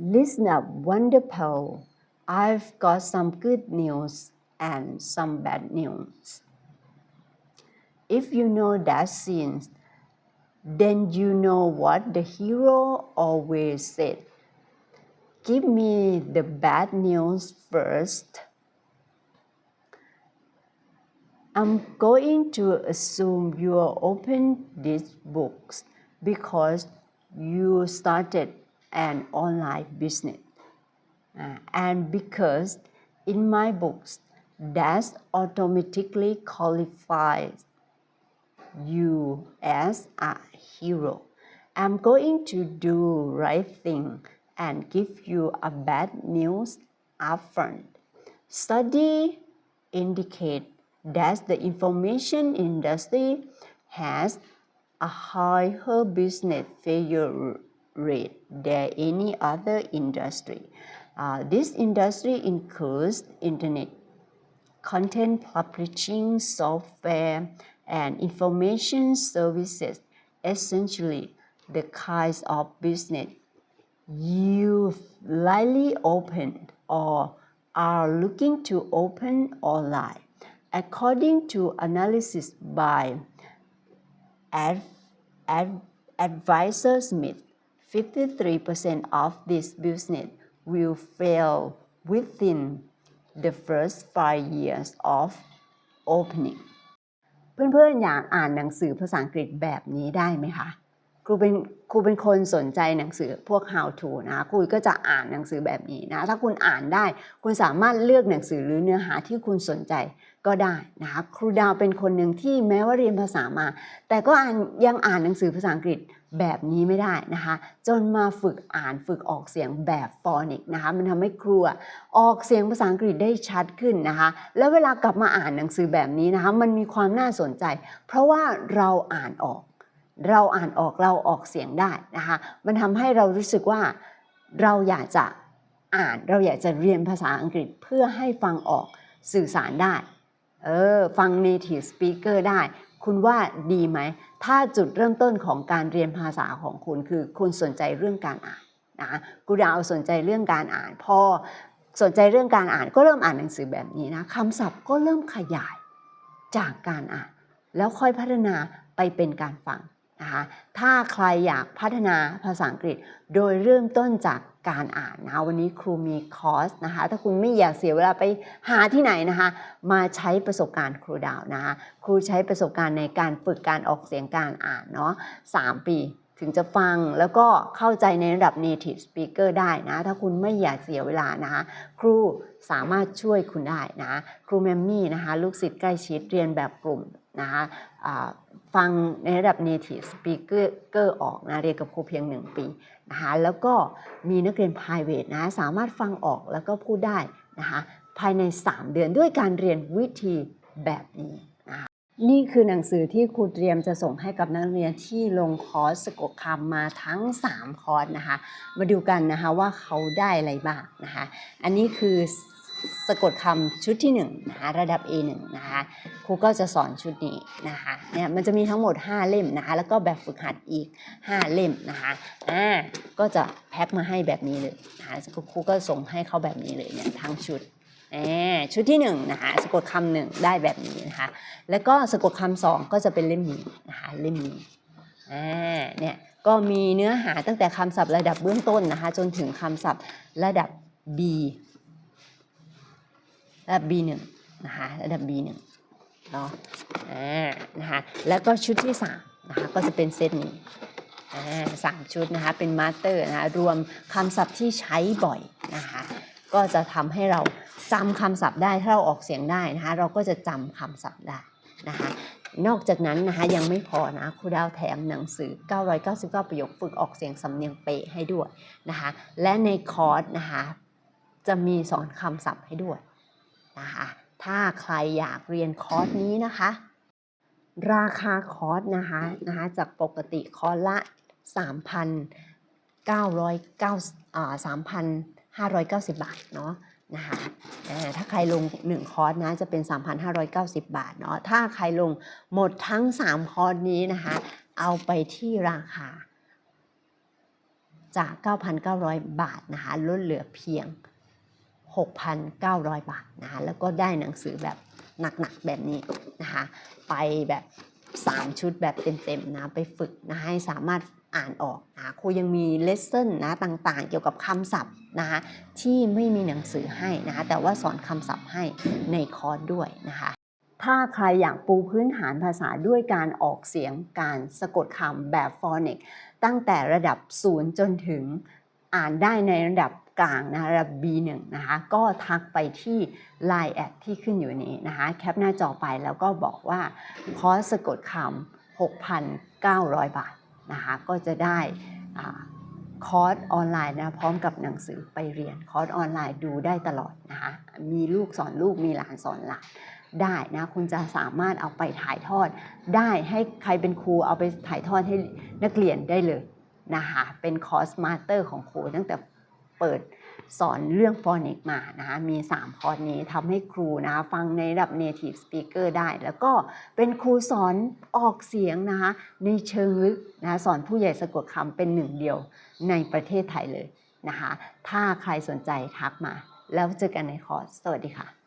Listen up, wonderful. I've got some good news and some bad news. If you know that scene, then you know what the hero always said. Give me the bad news first. I'm going to assume you open these books because you started an online business. Uh, and because in my books, that automatically qualifies you as a hero. I'm going to do right thing and give you a bad news upfront. Study indicate that the information industry has a higher business failure rate. Than any other industry. Uh, this industry includes internet content publishing software and information services. Essentially the kinds of business you likely opened or are looking to open online. According to analysis by Ad, Ad, Advisor Smith 53% of this business will fail within the first five years of opening เพื่อนๆอยากอ่านหนังสือภาษาอังกฤษแบบนี้ได้ไหมคะครูเป็นครูเป็นคนสนใจหนังสือพวก how to นะครูก็จะอ่านหนังสือแบบนี้นะ ถ้าคุณอ่านได้ คุณสามารถเลือกหนังสือหรือเนื้อหาที่คุณสนใจก็ได้นะคะครูดาวเป็นคนหนึ่งที่แม้ว่าเรียนภาษามา แต่ก็อ่านยังอ่านหนังสือภาษาอังกฤษ แบบนี้ไม่ได้นะคะ จนมาฝึกอ่านฝึกออกเสียงแบบฟอนิกนะคะ มันทำให้ครูอออกเสียงภาษาอังกฤษได้ชัดขึ้นนะคะ แล้วเวลากลับมาอ่านหนังสือแบบนี้นะคะ มันมีความน่าสนใจ เพราะว่าเราอ่านออก เราอ่านออกเราออกเสียงได้นะคะ มันทำให้เรารู้สึกว่าเราอยากจะอ่านเราอยากจะเรียนภาษาอังกฤษเพื่อให้ฟังออกสื่อสารได้ เออฟัง native speaker ได้ คุณว่าดีไหม ถ้าจุดเริ่มต้นของการเรียนภาษาของคุณคือคุณสนใจเรื่องการอ่านนะกูดาวสนใจเรื่องการอ่าน พอสนใจเรื่องการอ่านก็เริ่มอ่านหนังสือแบบนี้นะคำศัพท์ก็เริ่มขยายจากการอ่าน แล้วค่อยพัฒนาไปเป็นการฟัง นะคะถ้าใครอยากพัฒนาภาษาอังกฤษ โดยเริ่มต้นจากการอ่านนะวันนี้ครูมีคอร์สนะคะ ถ้าคุณไม่อยากเสียเวลาไปหาที่ไหนนะคะ มาใช้ประสบการณ์ครูดาวนะคะครูใช้ประสบการณ์ในการฝึกการออกเสียงการอ่านเนาะ3ปีถึงจะฟังแล้วก็เข้าใจในระดับ native speaker ได้นะ ถ้าคุณไม่อยากเสียเวลานะคะครูสามารถช่วยคุณได้นะ ครูแมมมี่นะคะ ลูกศิษย์ใกล้ชิดเรียนแบบกลุ่ม นะคะฟังในระดับ native speaker ออกนะเรียนกับครูเพียง 1 ปีนะคะแล้วก็มีนักเรียน private นะสามารถฟังออกแล้วก็พูดได้นะคะภายใน 3 เดือนด้วยการเรียนวิธีแบบนี้นะคะนี่คือหนังสือที่ครูเตรียมจะส่งให้กับนักเรียนที่ลงคอร์สสะกดคำมาทั้ง 3 คอร์สนะคะ มาดูกันนะคะว่าเขาได้อะไรบ้างนะคะ อันนี้คือ สะกดคำชุดที่1นะคะระดับ A1 นะคะครูก็จะสอนชุดนี้นะคะเนี่ยมันจะมีทั้งหมด 5 เล่มนะคะแล้วก็แบบฝึกหัดอีก 5 เล่มนะคะอ่าก็จะแพ็คมาให้แบบนี้เลยนะคะครูก็ส่งให้เขาแบบนี้เลยเนี่ยทั้งชุดแชุดที่1นะคะสะกดคำหนึ่งได้แบบนี้นะคะแล้วก็สะกดคำสองก็จะเป็นเล่มนี้นะคะเล่มนี้อ่าเนี่ยก็มีเนื้อหาตั้งแต่คำศัพท์ระดับเบื้องต้นนะคะจนถึงคำศัพท์ระดับ B ระดับ B1 นะคะระดับ B1 เนาะอ่านะคะแล้วก็ชุดที่3นะคะก็จะเป็นเซตนี้อ่าสามชุดนะคะเป็นมาสเตอร์นะคะรวมคำศัพท์ที่ใช้บ่อยนะคะก็จะทำให้เราจำคำศัพท์ได้ถ้าเราออกเสียงได้นะคะเราก็จะจำคำศัพท์ได้นะคะนอกจากนั้นนะคะยังไม่พอนะครูดาวแถมหนังสือ 999 ประโยคฝึกออกเสียงสำเนียงเป๊ะให้ด้วยนะคะและในคอร์สนะคะจะมีสอนคำศัพท์ให้ด้วย นะคะถ้าใครอยากเรียนคอร์สนี้นะคะ ราคาคอร์สนะคะนะคะจากปกติคอร์สละ 3,990อ่า3,590 บาทเนาะนะคะถ้าใครลง 1 คอร์สนะจะเป็น 3,590 บาทเนาะถ้าใครลงหมดทั้ง 3 คอร์สนี้นะคะเอาไปที่ราคาจาก 9,900 บาทนะคะลดเหลือเพียง 6,900 บาทนะคะแล้วก็ได้หนังสือแบบหนักๆแบบนี้นะคะไปแบบ 3 ชุดแบบเต็มๆนะไปฝึกนะให้สามารถอ่านออกนะครูยังมีเลสเซ่นนะต่างๆ เกี่ยวกับคำศัพท์นะคะที่ไม่มีหนังสือให้นะคะแต่ว่าสอนคำศัพท์ให้ในคอร์สด้วยนะคะถ้าใครอยากปูพื้นฐานภาษาด้วยการออกเสียงการสะกดคำแบบฟอนิกตั้งแต่ระดับ 0 จนถึงอ่านได้ในระดับ กลางนะระดับ B1 นะคะก็ทักไปที่ Line แอดที่ขึ้นอยู่นี้นะคะแคปหน้าจอไปแล้วก็บอกว่าคอร์สสะกดคำ6,900 บาทนะคะก็จะได้คอร์สออนไลน์นะพร้อมกับหนังสือไปเรียนคอร์สออนไลน์ดูได้ตลอดนะคะมีลูกสอนลูกมีหลานสอนหลานได้นะคุณจะสามารถเอาไปถ่ายทอดได้ให้ใครเป็นครูเอาไปถ่ายทอดให้นักเรียนได้เลยนะคะเป็นคอร์สมาสเตอร์ของครูตั้งแต่ เปิดสอนเรื่องฟอนิกมานะคะมี 3 คอร์สนี้ทำให้ครูนะคะฟังในระดับ native speaker ได้ แล้วก็เป็นครูสอนออกเสียงนะคะในเชิงลึกนะะสอนผู้ใหญ่สะกดคำเป็นหนึ่งเดียวในประเทศไทยเลยนะคะถ้าใครสนใจทักมา แล้วเจอกันในคอร์ส สวัสดีค่ะ